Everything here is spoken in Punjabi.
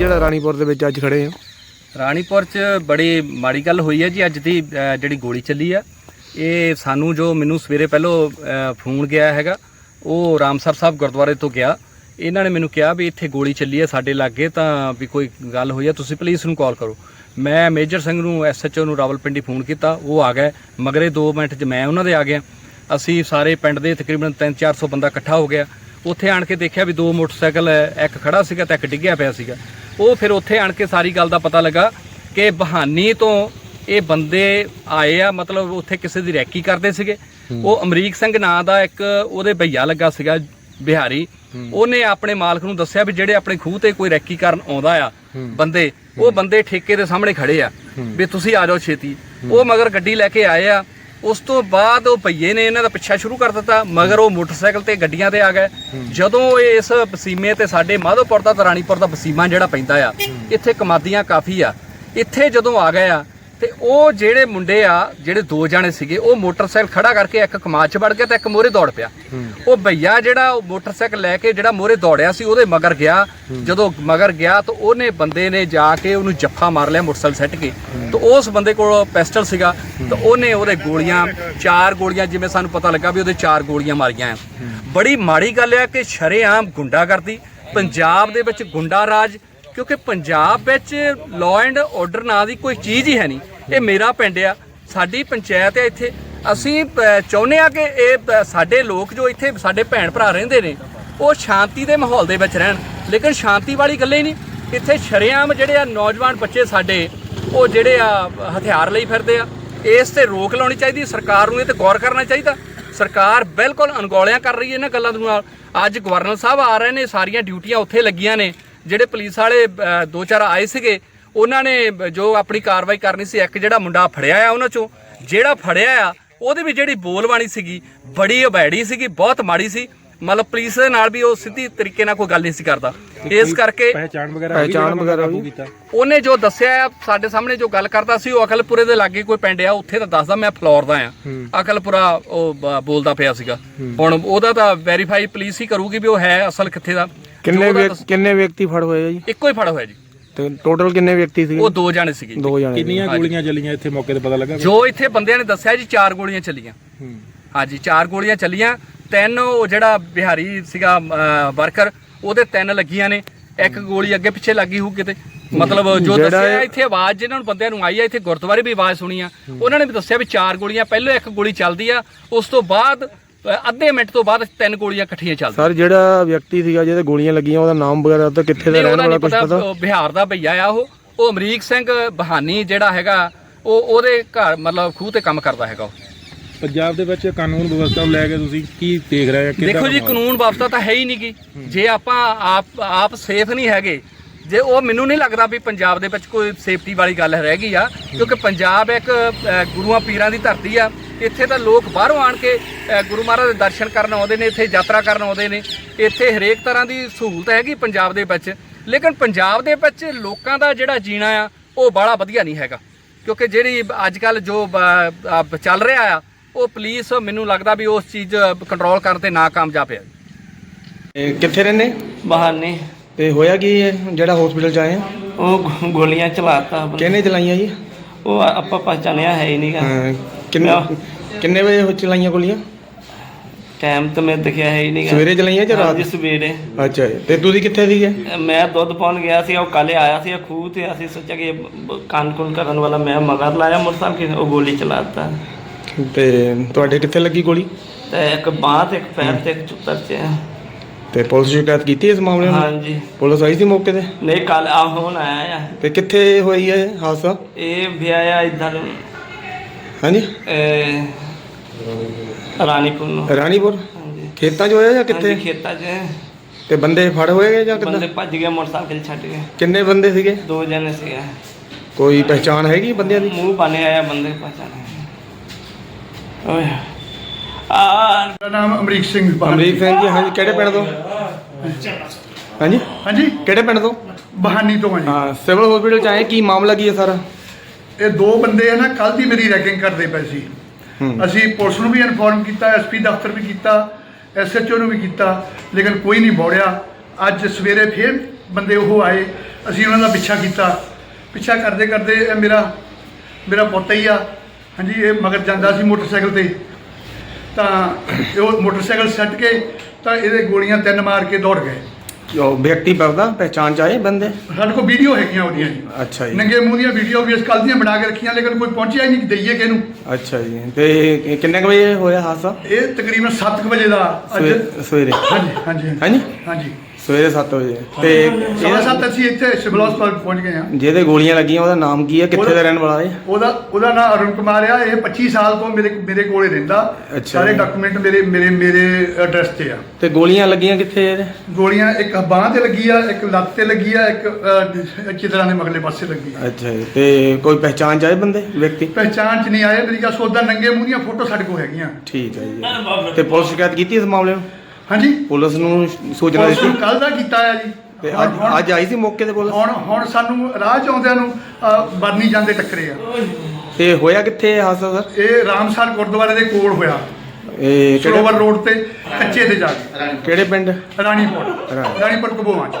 ਜਿਹੜਾ ਰਾਣੀਪੁਰ ਦੇ ਵਿੱਚ ਅੱਜ ਖੜੇ ਆ ਰਾਣੀਪੁਰ ਚ ਬੜੀ ਮਾੜੀ ਗੱਲ ਹੋਈ ਹੈ ਜੀ ਅੱਜ ਦੀ ਅ, ਜਿਹੜੀ ਗੋਲੀ ਚੱਲੀ ਆ। ਇਹ ਸਾਨੂੰ ਜੋ ਮੈਨੂੰ ਸਵੇਰੇ ਪਹਿਲੋਂ ਅ, ਫੋਨ ਗਿਆ ਹੈਗਾ ਉਹ ਰਾਮਸਰ ਸਾਹਿਬ ਗੁਰਦੁਆਰੇ ਤੋਂ ਗਿਆ। ਇਹਨਾਂ ਨੇ ਮੈਨੂੰ ਕਿਹਾ ਵੀ ਇੱਥੇ ਗੋਲੀ ਚੱਲੀ ਹੈ ਸਾਡੇ ਲਾਗੇ ਤਾਂ ਵੀ ਕੋਈ ਗੱਲ ਹੋਈ ਆ ਤੁਸੀਂ ਪੁਲਿਸ ਨੂੰ ਕਾਲ ਕਰੋ। ਮੈਂ ਮੇਜਰ ਸਿੰਘ ਨੂੰ ਐਸਐਚਓ ਨੂੰ ਰਾਵਲਪਿੰਡੀ ਫੋਨ ਕੀਤਾ ਉਹ ਆ ਗਏ। ਮਗਰੇ 2 ਮਿੰਟ 'ਚ ਮੈਂ ਉਹਨਾਂ ਦੇ ਆ ਗਿਆ। ਅਸੀਂ ਸਾਰੇ ਪਿੰਡ ਦੇ ਤਕਰੀਬਨ 3-400 ਬੰਦਾ ਇਕੱਠਾ ਹੋ ਗਿਆ। ਉੱਥੇ ਆਣ ਕੇ ਦੇਖਿਆ ਵੀ ਦੋ ਮੋਟਰਸਾਈਕਲ ਇੱਕ ਖੜਾ ਸੀਗਾ ਤੇ ਇੱਕ ਡਿੱਗਿਆ ਪਿਆ ਸੀਗਾ। ਉਹ ਫਿਰ ਉੱਥੇ ਆਣ ਕੇ ਸਾਰੀ ਗੱਲ ਦਾ ਪਤਾ ਲੱਗਾ ਕਿ ਬਹਾਨੀ ਤੋਂ ਇਹ ਬੰਦੇ ਆਏ ਆ ਮਤਲਬ ਉੱਥੇ ਕਿਸੇ ਦੀ ਰੈਕੀ ਕਰਦੇ ਸੀਗੇ। ਉਹ ਅਮਰੀਕ ਸਿੰਘ ਨਾਂ ਦਾ ਇੱਕ ਉਹਦੇ ਭਈਆ ਲੱਗਾ ਸੀਗਾ ਬਿਹਾਰੀ। ਉਹਨੇ ਆਪਣੇ ਮਾਲਕ ਨੂੰ ਦੱਸਿਆ ਵੀ ਜਿਹੜੇ ਆਪਣੇ ਖੂਹ ਤੇ ਕੋਈ ਰੈਕੀ ਕਰਨ ਆਉਂਦਾ ਆ ਬੰਦੇ ਉਹ ਬੰਦੇ ਠੇਕੇ ਦੇ ਸਾਹਮਣੇ ਖੜੇ ਆ ਵੀ ਤੁਸੀਂ ਆ ਜਾਓ ਛੇਤੀ। ਉਹ ਮਗਰ ਗੱਡੀ ਲੈ ਕੇ ਆਏ ਆ ਉਸ ਤੋਂ ਬਾਅਦ ਉਹ ਭਈਏ ਨੇ ਇਹਨਾਂ ਦਾ ਪਿੱਛਾ ਸ਼ੁਰੂ ਕਰ ਦਿੱਤਾ ਮਗਰ ਉਹ ਮੋਟਰਸਾਈਕਲ ਤੇ ਗੱਡੀਆਂ ਤੇ ਆ ਗਏ। ਜਦੋਂ ਇਹ ਇਸ ਵਸੀਮੇ ਤੇ ਸਾਡੇ ਮਾਧੋਪੁਰ ਦਾ ਤੇ ਰਾਣੀਪੁਰ ਦਾ ਵਸੀਮਾ ਜਿਹੜਾ ਪੈਂਦਾ ਆ ਇੱਥੇ ਕਮਾਦੀਆਂ ਕਾਫੀ ਆ। ਇੱਥੇ ਜਦੋਂ ਆ ਗਏ ਆ ਤੇ ਉਹ ਜਿਹੜੇ ਮੁੰਡੇ ਆ ਜਿਹੜੇ ਦੋ ਜਾਣੇ ਸੀਗੇ ਉਹ ਮੋਟਰਸਾਈਕਲ ਖੜਾ ਕਰਕੇ ਇੱਕ ਕਮਾਦ ਚ ਵੜ ਗਿਆ ਤੇ ਇੱਕ ਮੋਰੇ ਦੌੜ ਪਿਆ। ਉਹ ਭਈਆ ਜਿਹੜਾ ਉਹ ਮੋਟਰਸਾਈਕਲ ਲੈ ਕੇ ਜਿਹੜਾ ਮੋਰੇ ਦੌੜਿਆ ਸੀ ਉਹਦੇ ਮਗਰ ਗਿਆ। ਜਦੋਂ ਮਗਰ ਗਿਆ ਤਾਂ ਉਹਨੇ ਬੰਦੇ ਨੇ ਜਾ ਕੇ ਉਹਨੂੰ ਜੱਫਾ ਮਾਰ ਲਿਆ ਮੋਟਰਸਾਈਕਲ ਸੱਟ ਕੇ। ਤਾਂ ਉਸ ਬੰਦੇ ਕੋਲ ਪਿਸਟਲ ਸੀਗਾ। ਤਾਂ ਉਹਨੇ ਉਹਦੇ ਗੋਲੀਆਂ ਚਾਰ ਗੋਲੀਆਂ ਜਿਵੇਂ ਸਾਨੂੰ ਪਤਾ ਲੱਗਾ ਵੀ ਉਹਦੇ ਚਾਰ ਗੋਲੀਆਂ ਮਾਰੀਆਂ ਬੜੀ ਮਾੜੀ ਗੱਲ ਆ ਕਿ ਸ਼ਰੇਆਮ ਗੁੰਡਾਗਰਦੀ। ਪੰਜਾਬ ਦੇ ਵਿੱਚ ਗੁੰਡਾ ਰਾਜ ਕਿਉਂਕਿ ਪੰਜਾਬ ਵਿੱਚ ਲਾਅ ਐਂਡ ਆਰਡਰ ਨਾਂ ਦੀ ਕੋਈ ਚੀਜ਼ ਹੀ ਹੈ ਨਹੀਂ। ਇਹ ਮੇਰਾ ਪਿੰਡ ਆ, ਸਾਡੀ ਪੰਚਾਇਤ ਹੈ ਇੱਥੇ। ਅਸੀਂ ਚਾਹੁੰਦੇ ਆ ਕਿ ਇਹ ਸਾਡੇ ਲੋਕ ਜੋ ਇੱਥੇ ਸਾਡੇ ਭੈਣ ਭਰਾ ਰਹਿੰਦੇ ਨੇ, ਉਹ ਸ਼ਾਂਤੀ ਦੇ ਮਾਹੌਲ ਦੇ ਵਿੱਚ ਰਹਿਣ। ਲੇਕਿਨ ਸ਼ਾਂਤੀ ਵਾਲੀ ਗੱਲ ਹੀ ਨਹੀਂ, ਇੱਥੇ ਸ਼ਰੇਆਮ ਜਿਹੜੇ ਆ ਨੌਜਵਾਨ ਬੱਚੇ ਸਾਡੇ, ਉਹ ਜਿਹੜੇ ਆ, ਹਥਿਆਰ ਲਈ ਫਿਰਦੇ ਆ। ਇਸ ਤੇ ਰੋਕ ਲਾਉਣੀ ਚਾਹੀਦੀ, ਸਰਕਾਰ ਨੂੰ ਇਹ ਤੇ ਗੌਰ ਕਰਨਾ ਚਾਹੀਦਾ। ਸਰਕਾਰ ਬਿਲਕੁਲ ਅਣਗੌਲਿਆਂ ਕਰ ਰਹੀ ਹੈ ਇਹਨਾਂ ਗੱਲਾਂ ਦੇ ਨਾਲ। ਅੱਜ ਗਵਰਨਰ ਸਾਹਿਬ ਆ ਰਹੇ ਨੇ, ਸਾਰੀਆਂ ਡਿਊਟੀਆਂ ਉੱਥੇ ਲੱਗੀਆਂ ਨੇ। ਜਿਹੜੇ ਪੁਲਿਸ ਵਾਲੇ ਦੋ ਚਾਰ ਆਏ ਸੀਗੇ ਉਹਨਾਂ ਨੇ ਜੋ ਆਪਣੀ ਕਾਰਵਾਈ ਕਰਨੀ ਸੀ ਇੱਕ ਜਿਹੜਾ ਮੁੰਡਾ ਫੜਿਆ ਆ ਉਹਨਾਂ ਚੋਂ ਜਿਹੜਾ ਫੜਿਆ ਆ ਉਹਦੀ ਵੀ ਜਿਹੜੀ ਬੋਲਬਾਣੀ ਸੀਗੀ ਬੜੀ ਅਬੈੜੀ ਸੀਗੀ ਬਹੁਤ ਮਾੜੀ ਸੀ। ਮਤਲਬ ਪੁਲਿਸ ਦੇ ਨਾਲ ਵੀ ਉਹ ਸਿੱਧੀ ਤਰੀਕੇ ਨਾਲ ਕੋਈ ਗੱਲ ਨਹੀਂ ਸੀ ਕਰਦਾ। ਇਸ ਕਰਕੇ ਪਹਿਚਾਣ ਵਗੈਰਾ ਪਹਿਚਾਣ ਵਗੈਰਾ ਉਹਨੇ ਜੋ ਦੱਸਿਆ ਆ ਸਾਡੇ ਸਾਹਮਣੇ ਜੋ ਗੱਲ ਕਰਦਾ ਸੀ ਉਹ ਅਕਲਪੁਰੇ ਦੇ ਲਾਗੇ ਕੋਈ ਪਿੰਡ ਆ ਉੱਥੇ ਤਾਂ ਦੱਸਦਾ ਮੈਂ ਫਲੋਰ ਦਾ ਆ। ਅਕਲਪੁਰਾ ਉਹ ਬੋਲਦਾ ਪਿਆ ਸੀਗਾ। ਹੁਣ ਉਹਦਾ ਤਾਂ ਵੈਰੀਫਾਈ ਪੁਲਿਸ ਹੀ ਕਰੂਗੀ ਵੀ ਉਹ ਹੈ ਅਸਲ ਕਿੱਥੇ ਦਾ। ਕਿੰਨੇ ਜੋ ਉਹਦਾ ਵਿਅਕ- ਕਿੰਨੇ ਵਿਅਕਤੀ ਫੜ ਹੋਏ ਆ ਜੀ? ਇੱਕੋ ਹੀ ਫੜ ਹੋਇਆ ਜੀ। ਤੇ ਟੋਟਲ ਕਿੰਨੇ ਵਿਅਕਤੀ ਸੀਗੇ? ਉਹ ਦੋ ਜਾਣੇ ਸੀਗੇ ਜੀ। ਦੋ ਜਣੇ ਕਿੰਨੀਆਂ ਗੋਲੀਆਂ ਚੱਲੀਆਂ ਇੱਥੇ ਮੌਕੇ ਤੇ ਪਤਾ ਲੱਗਾ ਜੋ ਇੱਥੇ ਬੰਦਿਆਂ ਨੇ ਦੱਸਿਆ ਜੀ ਚਾਰ ਗੋਲੀਆਂ ਚੱਲੀਆਂ। ਹੂੰ। ਹਾਂਜੀ ਚਾਰ ਗੋਲੀਆਂ ਚੱਲੀਆਂ। ਤਿੰਨ ਉਹ ਜਿਹੜਾ ਬਿਹਾਰੀ ਸੀਗਾ ਵਰਕਰ ਉਹਦੇ ਤਿੰਨ ਲੱਗੀਆਂ ਨੇ। ਇੱਕ ਗੋਲੀ ਅੱਗੇ ਪਿੱਛੇ ਲੱਗੀ ਹੋਊ ਕਿਤੇ। ਮਤਲਬ ਜੋ ਜਿਹੜਾ ਦੱਸਿਆ ਇਹ- ਇੱਥੇ ਆਵਾਜ਼ ਜਿਹਨਾਂ ਨੂੰ ਬੰਦਿਆਂ ਨੂੰ ਆਈ ਆ ਇੱਥੇ ਗੁਰਦੁਆਰੇ ਵੀ ਆਵਾਜ਼ ਸੁਣੀ ਆ। ਉਹਨਾਂ ਨੇ ਵੀ ਦੱਸਿਆ ਵੀ ਚਾਰ ਗੋਲੀਆਂ ਪਹਿਲਾਂ ਇੱਕ ਗੋਲੀ ਚੱਲਦੀ ਆ। ਉਸ ਤੋਂ ਬਾਅਦ ਅੱਧੇ ਮਿੰਟ ਤੋਂ ਬਾਅਦ ਤਿੰਨ ਗੋਲੀਆਂ ਇਕੱਠੀਆਂ ਚੱਲਦੀਆਂ। ਸਰ ਜਿਹੜਾ ਵਿਅਕਤੀ ਸੀਗਾ ਜਿਹਦੇ ਗੋਲੀਆਂ ਲੱਗੀਆਂ ਉਹਦਾ ਨਾਮ ਵਗੈਰਾ ਤਾਂ ਕਿੱਥੇ ਦਾ ਨਹੀਂ ਰਹਿਣ ਵਾਲਾ ਨਹੀਂ ਕੁਝ ਪਤਾ ਬਿਹਾਰ ਦਾ ਭਈਆ ਆ ਉਹ। ਉਹ ਅਮਰੀਕ ਸਿੰਘ ਬਹਾਨੀ ਜਿਹੜਾ ਹੈਗਾ ਉਹ ਉਹਦੇ ਘਰ ਮਤਲਬ ਖੂਹ ਤੇ ਕੰਮ ਕਰਦਾ ਹੈਗਾ ਉਹ। ਪੰਜਾਬ ਦੇ ਵਿੱਚ ਕਾਨੂੰਨ ਵਿਵਸਥਾ ਨੂੰ ਲੈ ਕੇ ਤੁਸੀਂ ਕੀ ਦੇਖ ਰਹੇ ਹੋ? ਦੇਖੋ ਜੀ? ਕਾਨੂੰਨ ਵਿਵਸਥਾ ਤਾਂ ਹੈ ਹੀ ਨਹੀਂਗੀ ਜੇ ਆਪਾਂ ਆਪ ਆਪ ਸੇਫ ਨਹੀਂ ਹੈਗੇ ਜੇ ਉਹ ਮੈਨੂੰ ਨਹੀਂ ਲੱਗਦਾ ਵੀ ਪੰਜਾਬ ਦੇ ਵਿੱਚ ਕੋਈ ਸੇਫਟੀ ਵਾਲੀ ਗੱਲ ਰਹਿ ਗਈ ਆ ਕਿਉਂਕਿ ਪੰਜਾਬ ਇੱਕ ਗੁਰੂਆਂ ਪੀਰਾਂ ਦੀ ਧਰਤੀ ਆ। ਇੱਥੇ ਤਾਂ ਲੋਕ ਬਾਹਰੋਂ ਆਣ ਕੇ ਗੁਰੂ ਮਹਾਰਾਜ ਦੇ ਦਰਸ਼ਨ ਕਰਨ ਆਉਂਦੇ ਨੇ ਇੱਥੇ ਯਾਤਰਾ ਕਰਨ ਆਉਂਦੇ ਨੇ। ਇੱਥੇ ਹਰੇਕ ਤਰ੍ਹਾਂ ਦੀ ਸਹੂਲਤ ਹੈਗੀ ਪੰਜਾਬ ਦੇ ਵਿੱਚ। ਲੇਕਿਨ ਪੰਜਾਬ ਦੇ ਵਿੱਚ ਲੋਕਾਂ ਦਾ ਜਿਹੜਾ ਜੀਣਾ ਆ ਉਹ ਬੜਾ ਵਧੀਆ ਨਹੀਂ ਹੈਗਾ। ਕਿਉਂਕਿ ਜਿਹੜੀ ਅੱਜ ਕੱਲ ਜੋ ਚੱਲ ਰਿਹਾ ਆ ਉਹ ਪੁਲਿਸ ਮੈਨੂੰ ਲੱਗਦਾ ਵੀ ਉਸ ਚੀਜ਼ ਕੰਟਰੋਲ ਕਰਨ ਤੇ ਨਾਕਾਮਯਾਬ ਹੈ ਕਿੱਥੇ ਰਹਿੰਦੇ? ਬਹਾਨੇ। ਤੇ ਹੋਇਆ ਕੀ ਹੈ ਜਿਹੜਾ ਹਸਪੀਟਲ ਚ ਆਏ ਆ? ਉਹ ਗੋਲੀਆਂ ਚਲਾਤਾ। ਕਿਹਨੇ ਚਲਾਈਆਂ ਜੀ? ਉਹ ਆਪਾਂ ਪਛਾਣਿਆ ਹੈ ਹੀ ਨਹੀਂਗਾ ਕਿੰਨੇ ਕਿੰਨੇ ਵਜੇ ਹੋ ਚਲਾਈਆਂ ਗੋਲੀਆਂ? ਟਾਈਮ ਤਾਂ ਮੈਂ ਦੇਖਿਆ ਹੈ ਹੀ ਨਹੀਂਗਾ ਸਵੇਰੇ ਚਲਾਈਆਂ ਜਾਂ ਰਾਤ? ਸਵੇਰੇ। ਅੱਛਾ ਜੀ। ਤੇ ਤੁਸੀਂ ਕਿੱਥੇ ਸੀਗੇ? ਮੈਂ ਦੁੱਧ ਪਾਉਣ ਗਿਆ ਸੀ ਉਹ ਕਾਲੇ ਆਇਆ ਸੀ ਖੂਹ ਤੇ ਅਸੀਂ ਸੋਚਿਆ ਕਿ ਕਾਨ ਕੁਨ ਕਰਨ ਵਾਲਾ ਮੈਂ ਮਗਰ ਲਾਇਆ ਮੋਟਰਸਾਈਕਲ ਕਿ ਉਹ ਗੋਲੀ ਚਲਾਤਾ ਤੇ ਤੁਹਾਡੇ ਕਿੱਥੇ ਲੱਗੀ ਗੋਲੀ? ਤੇ ਇੱਕ ਬਾਂਹ ਤੇ ਇੱਕ ਪੈਰ ਤੇ ਇੱਕ ਚੁੱਤਰ ਚ ਤੇ ਪੁਲਿਸ ਸ਼ਿਕਾਇਤ ਕੀਤੀ ਇਸ ਮਾਮਲੇ ਨੂੰ? ਹਾਂਜੀ। ਪੁਲਿਸ ਆਈ ਸੀ ਮੌਕੇ ਤੇ? ਨਹੀਂ ਕੱਲ ਆ ਹੁਣ ਆਇਆ ਆ। ਤੇ ਕਿੱਥੇ ਹੋਈ ਹੈ ਹਾਦਸਾ? ਇਹ ਵੀ ਆਇਆ ਇਧਰ ਹਾਂਜੀ? ਰਾਣੀਪੁਰ ਨੂੰ। ਰਾਣੀਪੁਰ? ਹਾਂਜੀ। ਖੇਤਾਂ 'ਚ ਹੋਇਆ ਜਾਂ ਕਿੱਥੇ? ਹਾਂਜੀ, ਖੇਤਾਂ 'ਚ। ਤੇ ਬੰਦੇ ਫੜ ਹੋਏ ਜਾਂ ਬੰਦੇ ਕਿੱਦਾਂ ਭੱਜ ਗਏ ਮੋਟਰਸਾਈਕਲ ਛੱਡ ਕੇ ਕਿੰਨੇ ਬੰਦੇ ਸੀਗੇ? ਦੋ ਜਣੇ ਸੀਗੇ। ਕੋਈ ਪਹਿਚਾਣ ਹੈਗੀ ਬੰਦਿਆਂ ਦੀ? ਮੂੰਹ ਬਣੇ ਆਇਆ ਬੰਦੇ ਪਛਾਣੇ ਓਏ। ਆ ਮੇਰਾ ਨਾਮ ਅਮਰੀਕ ਸਿੰਘ ਬਹਾਨੀ। ਅਮਰੀਕ ਸਿੰਘ ਜੀ ਹਾਂਜੀ ਕਿਹੜੇ ਪਿੰਡ ਤੋਂ? ਹਾਂਜੀ? ਹਾਂਜੀ। ਕਿਹੜੇ ਪਿੰਡ ਤੋਂ? ਬਹਾਨੀ ਤੋਂ ਹਾਂ ਹਾਂ ਸਿਵਲ ਹਸਪੀਟਲ 'ਚ ਆਏ ਕੀ ਮਾਮਲਾ ਕੀ ਹੈ ਸਾਰਾ? ਜੀ ਇਹ ਦੋ ਬੰਦੇ ਆ ਨਾ ਕੱਲ ਦੀ ਮੇਰੀ ਰੈਕਿੰਗ ਕਰਦੇ ਪਏ ਸੀ। ਅਸੀਂ ਪੁਲਿਸ ਨੂੰ ਵੀ ਇਨਫੋਰਮ ਕੀਤਾ ਐਸਪੀ ਦਫ਼ਤਰ ਵੀ ਕੀਤਾ ਐਸਐਚਓ ਨੂੰ ਵੀ ਕੀਤਾ ਲੇਕਿਨ ਕੋਈ ਨਹੀਂ ਬੋੜਿਆ ਅੱਜ ਸਵੇਰੇ ਫੇਰ ਬੰਦੇ ਉਹ ਆਏ ਅਸੀਂ ਉਹਨਾਂ ਦਾ ਪਿੱਛਾ ਕੀਤਾ। ਪਿੱਛਾ ਕਰਦੇ ਕਰਦੇ ਇਹ ਮੇਰਾ ਮੇਰਾ ਪੁੱਤ ਹੀ ਆ। ਹਾਂਜੀ ਇਹ ਮਗਰ ਜਾਂਦਾ ਸੀ ਮੋਟਰਸਾਈਕਲ ਤੇ। ਤਾਂ ਉਹ ਮੋਟਰਸਾਈਕਲ ਛੱਡ ਕੇ ਤਾਂ ਇਹਦੇ ਗੋਲੀਆਂ ਤਿੰਨ ਮਾਰ ਕੇ ਦੌੜ ਗਏ। ਉਹ ਵਿਅਕਤੀ ਪਰਦਾ ਪਹਿਚਾਣ ਚ ਆਏ ਬੰਦੇ? ਸਾਡੇ ਕੋਲ ਵੀਡੀਓ ਹੈਗੀਆਂ ਉਹਦੀਆਂ ਜੀ। ਅੱਛਾ ਜੀ। ਨੰਗੇ ਮੂੰਹ ਦੀਆਂ ਵੀਡੀਓ ਵੀ ਇਸ ਕੱਲ ਦੀਆਂ ਬਣਾ ਕੇ ਰੱਖੀਆਂ ਲੇਕਿਨ ਕੋਈ ਪਹੁੰਚਿਆ ਹੀ ਨਹੀਂ ਕਿ ਦਈਏ ਕਿਹਨੂੰ? ਅੱਛਾ ਜੀ। ਤੇ ਕਿੰਨੇ ਕੁ ਵਜੇ ਹੋਇਆ ਹਾਦਸਾ? ਇਹ ਤਕਰੀਬਨ 7 ਵਜੇ ਦਾ ਅੱਜ। ਸਵੇ- ਸਵੇਰੇ। ਹਾਂਜੀ ਹਾਂਜੀ। ਹਾਂਜੀ? ਹਾਂਜੀ। ਸਵੇਰੇ 7 ਵਜੇ। ਤੇ ਸਵਾ ਇਹਦਾ- ਸੱਤ ਅਸੀਂ ਇੱਥੇ ਸਿਵਲ ਹਸਪਤਾਲ ਪਹੁੰਚ ਗਏ ਹਾਂ। ਜਿਹਦੇ ਗੋਲੀਆਂ ਲੱਗੀਆਂ ਉਹਦਾ ਨਾਮ ਕੀ ਹੈ? ਕਿੱਥੇ ਦਾ ਰਹਿਣ ਵਾਲਾ ਹੈ ਉਹਦਾ ਉਹਦਾ ਨਾਮ ਅਰੁਣ ਕੁਮਾਰ ਆ। ਇਹ 25 ਸਾਲ ਤੋਂ ਮੇਰੇ ਮੇਰੇ ਕੋਲੇ ਰਹਿੰਦਾ। ਅੱਛਾ। ਸਾਰੇ। ਡਾਕੂਮੈਂਟ ਮੇਰੇ ਮੇਰੇ ਮੇਰੇ ਐਡਰੈਸ ਤੇ ਆ। ਤੇ ਗੋਲੀਆਂ ਲੱਗੀਆਂ ਕਿੱਥੇ ਇਹਦੇ? ਗੋਲੀਆਂ ਇੱਕ ਬਾਹ ਤੇ ਲੱਗੀ ਆ ਇੱਕ ਲੱਤ ਤੇ ਲੱਗੀ ਆ ਇੱਕ ਅਹ, ਚਿਤਰਾਂ ਦੇ ਮਗਲੇ ਪਾਸੇ ਲੱਗੀ ਆ। ਅੱਛਾ ਜੀ। ਤੇ ਕੋਈ ਪਹਿਚਾਣ ਚ ਆਏ ਬੰਦੇ ਵਿਅਕਤੀ? ਪਹਿਚਾਣ ਚ ਨਹੀਂ ਆਏ। ਮੇਰੀ ਗੱਲ ਸੋਦਾ ਨੰਗੇ ਮੂੰਹ ਦੀਆਂ ਫੋਟੋ ਸਾਡੇ ਕੋਲ ਹੈਗੀਆਂ। ਠੀਕ ਹੈ ਜੀ। ਤੇ ਪੁਲਿਸ ਸ਼ਿਕਾਇਤ ਕੀਤੀ ਇਸ ਮਾਮਲੇ ਨੂੰ? ਹਾਂਜੀ? ਪੁਲਿਸ ਨੂੰ ਸੂਚਨਾ ਦਿੱਤੀ। ਕੱਲ ਦਾ ਕੀਤਾ ਆ ਜੀ। ਤੇ ਅੱਜ ਹੁਣ- ਅੱਜ ਆਈ ਸੀ ਮੌਕੇ ਤੇ ਪੁਲਿਸ? ਹੁਣ ਹੁਣ ਸਾਨੂੰ ਰਾਹ ਚ ਆਉਂਦਿਆਂ ਨੂੰ ਅਹ, ਬਰਨੀ ਜਾਂਦੇ ਟੱਕਰੇ ਆ। ਤੇ ਹੋਇਆ ਕਿੱਥੇ ਇਹ ਹਾਦਸਾ ਸਰ? ਇਹ ਰਾਮਸਰ ਗੁਰਦੁਆਰੇ ਦੇ ਕੋਲ ਹੋਇਆ। ਇਹ ਸਰੋਵਰ ਕਿਹੜੇ ਰੋਡ ਤੇ ਕੱਚੇ ਤੇ ਜਾ ਕੇ। ਕਿਹੜੇ ਪਿੰਡ? ਰਾਣੀਪੁਰ। ਰਾਣੀ- ਰਾਣੀਪੁਰ ਕਬੋਵਾਂ ਚ।